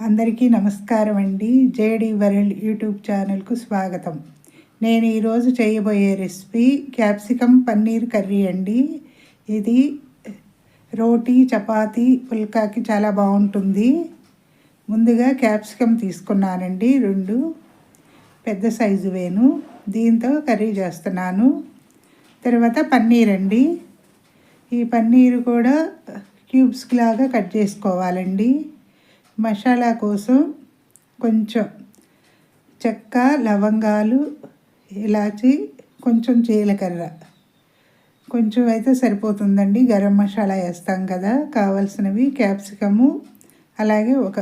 అందరికీ నమస్కారం అండి. జేడి వరల్డ్ యూట్యూబ్ ఛానల్కు స్వాగతం. నేను ఈరోజు చేయబోయే రెసిపీ క్యాప్సికమ్ పన్నీర్ కర్రీ అండి. ఇది రోటీ చపాతీ పుల్కాకి చాలా బాగుంటుంది. ముందుగా క్యాప్సికమ్ తీసుకున్నానండి. రెండు పెద్ద సైజు వేను దీంతో కర్రీ చేస్తున్నాను. తర్వాత పన్నీర్ అండి. ఈ పన్నీరు కూడా క్యూబ్స్ లాగా కట్ చేసుకోవాలండి. మసాలా కోసం కొంచెం చెక్క లవంగాలు ఇలాచి కొంచెం జీలకర్ర. కొంచెం అయితే సరిపోతుందండి. గరం మసాలా వేస్తాం కదా. కావాల్సినవి క్యాప్సికము అలాగే ఒక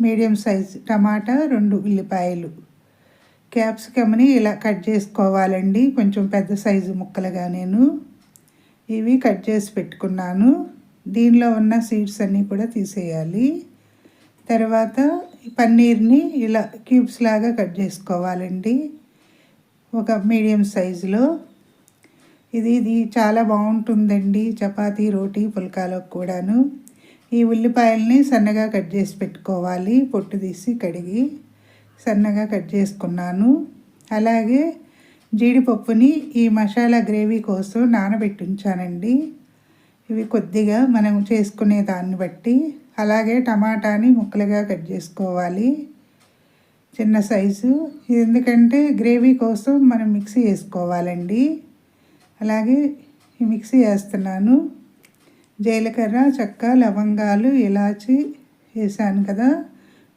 మీడియం సైజ్ టమాటా రెండు ఉల్లిపాయలు. క్యాప్సికమ్ని ఇలా కట్ చేసుకోవాలండి. కొంచెం పెద్ద సైజు ముక్కలుగా నేను ఇవి కట్ చేసి పెట్టుకున్నాను. దీనిలో ఉన్న సీడ్స్ అన్నీ కూడా తీసేయాలి. తర్వాత పన్నీర్ని ఇలా క్యూబ్స్ లాగా కట్ చేసుకోవాలండి. ఒక మీడియం సైజులో. ఇది ఇది చాలా బాగుంటుందండి చపాతీ రోటీ పుల్కాలకు కూడాను. ఈ ఉల్లిపాయల్ని సన్నగా కట్ చేసి పెట్టుకోవాలి. పొట్టు తీసి కడిగి సన్నగా కట్ చేసుకున్నాను. అలాగే జీడిపప్పుని ఈ మసాలా గ్రేవీ కోసం నానబెట్టి ఉంచానండి ఇవి కొద్దిగా మనం చేసుకునే దాన్ని బట్టి అలాగే టమాటాని ముక్కలుగా కట్ చేసుకోవాలి. చిన్న సైజు. ఎందుకంటే గ్రేవీ కోసం మనం మిక్సీ వేసుకోవాలండి. అలాగే మిక్సీ వేస్తున్నాను. జీలకర్ర చెక్క లవంగాలు ఇలాచి వేసాను కదా.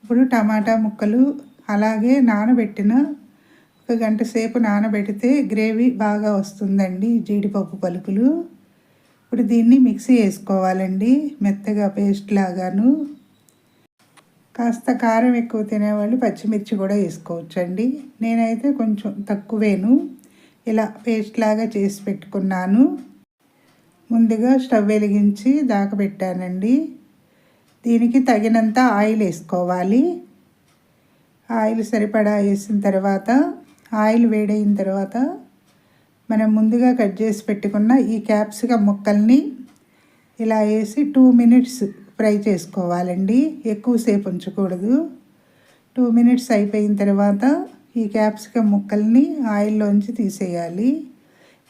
ఇప్పుడు టమాటా ముక్కలు అలాగే నానబెట్టిన ఒక గంట సేపు నానబెడితే గ్రేవీ బాగా వస్తుందండి. జీడిపప్పు పలుకులు. ఇప్పుడు దీన్ని మిక్సీ వేసుకోవాలండి. మెత్తగా పేస్ట్ లాగాను. కాస్త కారం ఎక్కువ తినేవాళ్ళు పచ్చిమిర్చి కూడా వేసుకోవచ్చండి. నేనైతే కొంచెం తక్కువేను. ఇలా పేస్ట్ లాగా చేసి పెట్టుకున్నాను. ముందుగా స్టవ్ వెలిగించి దాకబెట్టానండి దీనికి తగినంత ఆయిల్ వేసుకోవాలి. ఆయిల్ సరిపడా వేసిన తర్వాత ఆయిల్ వేడైన తర్వాత మనం ముందుగా కట్ చేసి పెట్టుకున్న ఈ క్యాప్సికమ్ ముక్కల్ని ఇలా వేసి టూ మినిట్స్ ఫ్రై చేసుకోవాలండి. ఎక్కువసేపు ఉంచకూడదు. టూ మినిట్స్ అయిపోయిన తర్వాత ఈ క్యాప్సికమ్ ముక్కల్ని ఆయిల్లోంచి తీసేయాలి.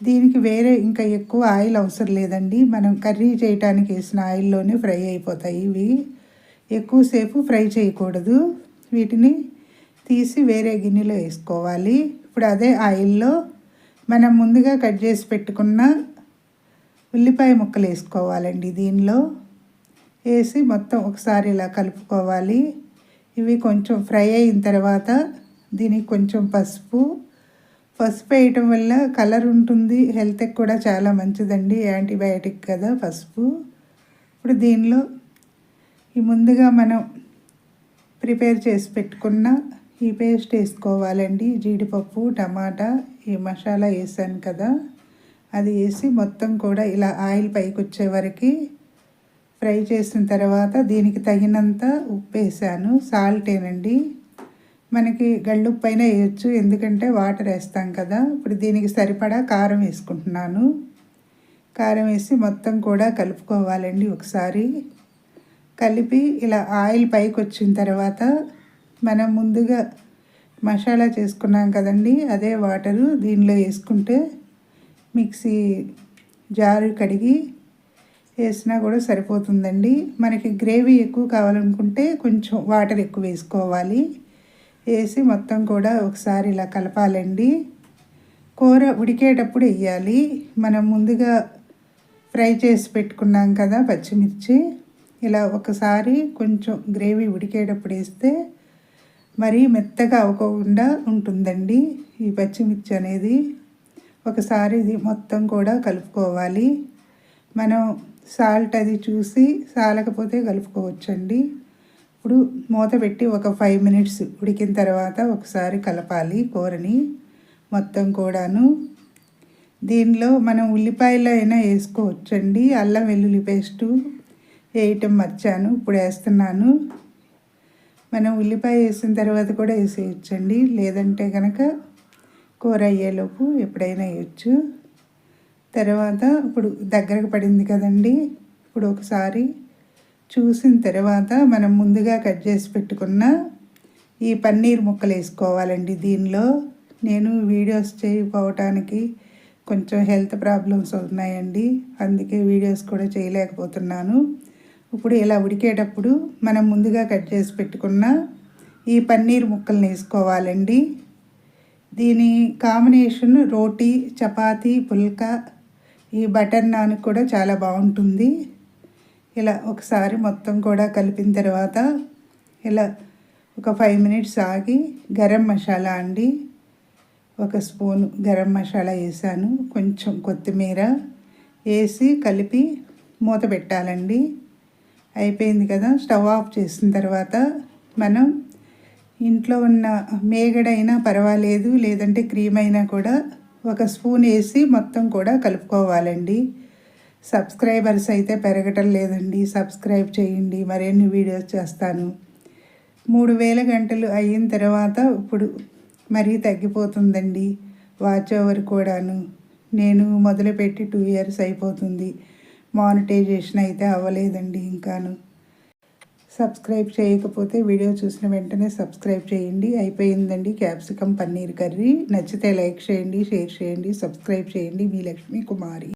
దీనికి వేరే ఇంకా ఎక్కువ ఆయిల్ అవసరం లేదండి. మనం కర్రీ చేయడానికి వేసిన ఆయిల్లోనే ఫ్రై అయిపోతాయి ఇవి. ఎక్కువసేపు ఫ్రై చేయకూడదు. వీటిని తీసి వేరే గిన్నెలో వేసుకోవాలి. ఇప్పుడు అదే ఆయిల్లో మనం ముందుగా కట్ చేసి పెట్టుకున్న ఉల్లిపాయ ముక్కలు వేసుకోవాలండి దీనిలో. వేసి మొత్తం ఒకసారి ఇలా కలుపుకోవాలి. ఇవి కొంచెం ఫ్రై అయిన తర్వాత దీనికి కొంచెం పసుపు. పసుపు వేయటం వల్ల కలర్ ఉంటుంది హెల్త్కి కూడా చాలా మంచిదండి యాంటీబయాటిక్ కదా పసుపు. ఇప్పుడు దీనిలో ఈ ముందుగా మనం ప్రిపేర్ చేసి పెట్టుకున్న ఈ పేస్ట్ వేసుకోవాలండి. జీడిపప్పు టమాటా ఈ మసాలా వేసాను కదా. అది వేసి మొత్తం కూడా ఇలా ఆయిల్ పైకి వచ్చే వరకు ఫ్రై చేసిన తర్వాత దీనికి తగినంత ఉప్పు వేసాను. సాల్టేనండి మనకి గళ్ళుప్పు అయినా వేయచ్చు ఎందుకంటే వాటర్ వేస్తాం కదా. ఇప్పుడు దీనికి సరిపడా కారం వేసుకుంటున్నాను. కారం వేసి మొత్తం కూడా కలుపుకోవాలండి ఒకసారి. కలిపి ఇలా ఆయిల్ పైకి వచ్చిన తర్వాత మనం ముందుగా మసాలా చేసుకున్నాం కదండి అదే వాటరు దీనిలో వేసుకుంటే మిక్సీ జారు కడిగి వేసినా కూడా సరిపోతుందండి. మనకి గ్రేవీ ఎక్కువ కావాలనుకుంటే కొంచెం వాటర్ ఎక్కువ వేసుకోవాలి. వేసి మొత్తం కూడా ఒకసారి ఇలా కలపాలండి. కూర ఉడికేటప్పుడు వేయాలి. మనం ముందుగా ఫ్రై చేసి పెట్టుకున్నాం కదా పచ్చిమిర్చి ఇలా ఒకసారి కొంచెం గ్రేవీ ఉడికేటప్పుడు వేస్తే మరీ మెత్తగా అవ్వకుండా ఉంటుందండి ఈ పచ్చిమిర్చి అనేది. ఒకసారి ఇది మొత్తం కూడా కలుపుకోవాలి. మనం సాల్ట్ అది చూసి సాలకపోతే కలుపుకోవచ్చండి. ఇప్పుడు మూత పెట్టి ఒక ఫైవ్ మినిట్స్ ఉడికిన తర్వాత ఒకసారి కలపాలి కూరని మొత్తం కూడాను. దీనిలో మనం ఉల్లిపాయలు అయినా వేసుకోవచ్చండి. అల్లం వెల్లుల్లి పేస్టు వేయటం మర్చాను ఇప్పుడు వేస్తున్నాను. మనం ఉల్లిపాయ వేసిన తర్వాత కూడా వేసేయచ్చండి. లేదంటే కనుక కూర అయ్యేలోపు ఎప్పుడైనా వేయచ్చు. తర్వాత ఇప్పుడు దగ్గరకు పడింది కదండి. ఇప్పుడు ఒకసారి చూసిన తర్వాత మనం ముందుగా కట్ చేసి పెట్టుకున్న ఈ పన్నీర్ ముక్కలు వేసుకోవాలండి దీనిలో. నేను వీడియోస్ చేయకపోవటానికి కొంచెం హెల్త్ ప్రాబ్లమ్స్ ఉన్నాయండి. అందుకే వీడియోస్ కూడా చేయలేకపోతున్నాను. ఇప్పుడు ఇలా ఉడికేటప్పుడు మనం ముందుగా కట్ చేసి పెట్టుకున్న ఈ పన్నీర్ ముక్కల్ని వేసుకోవాలండి. దీని కాంబినేషన్ రోటీ చపాతీ పుల్కా ఈ బటర్ నాన్ కూడా చాలా బాగుంటుంది. ఇలా ఒకసారి మొత్తం కూడా కలిపిన తర్వాత ఇలా ఒక ఫైవ్ మినిట్స్ ఆగి గరం మసాలా అండి. ఒక స్పూన్ గరం మసాలా వేసాను. కొంచెం కొత్తిమీర వేసి కలిపి మూత పెట్టాలండి. అయిపోయింది కదా స్టవ్ ఆఫ్ చేసిన తర్వాత మనం ఇంట్లో ఉన్న మేగడైనా పర్వాలేదు లేదంటే క్రీమ్ అయినా కూడా ఒక స్పూన్ వేసి మొత్తం కూడా కలుపుకోవాలండి. సబ్స్క్రైబర్స్ అయితే పెరగటం లేదండి సబ్స్క్రైబ్ చేయండి మరిన్ని వీడియోస్ చేస్తాను. మూడు వేల గంటలు అయిన తర్వాత ఇప్పుడు మరీ తగ్గిపోతుందండి వాచ్ ఓవర్ కూడాను. నేను మొదలుపెట్టి టూ ఇయర్స్ అయిపోతుంది. మానిటైజేషన్ అయితే అవ్వలేదండి ఇంకాను. సబ్స్క్రైబ్ చేయకపోతే వీడియో చూసిన వెంటనే సబ్స్క్రైబ్ చేయండి. అయిపోయిందండి క్యాప్సికమ్ పన్నీర్ కర్రీ. నచ్చితే లైక్ చేయండి షేర్ చేయండి సబ్స్క్రైబ్ చేయండి. మీ లక్ష్మీ కుమారి.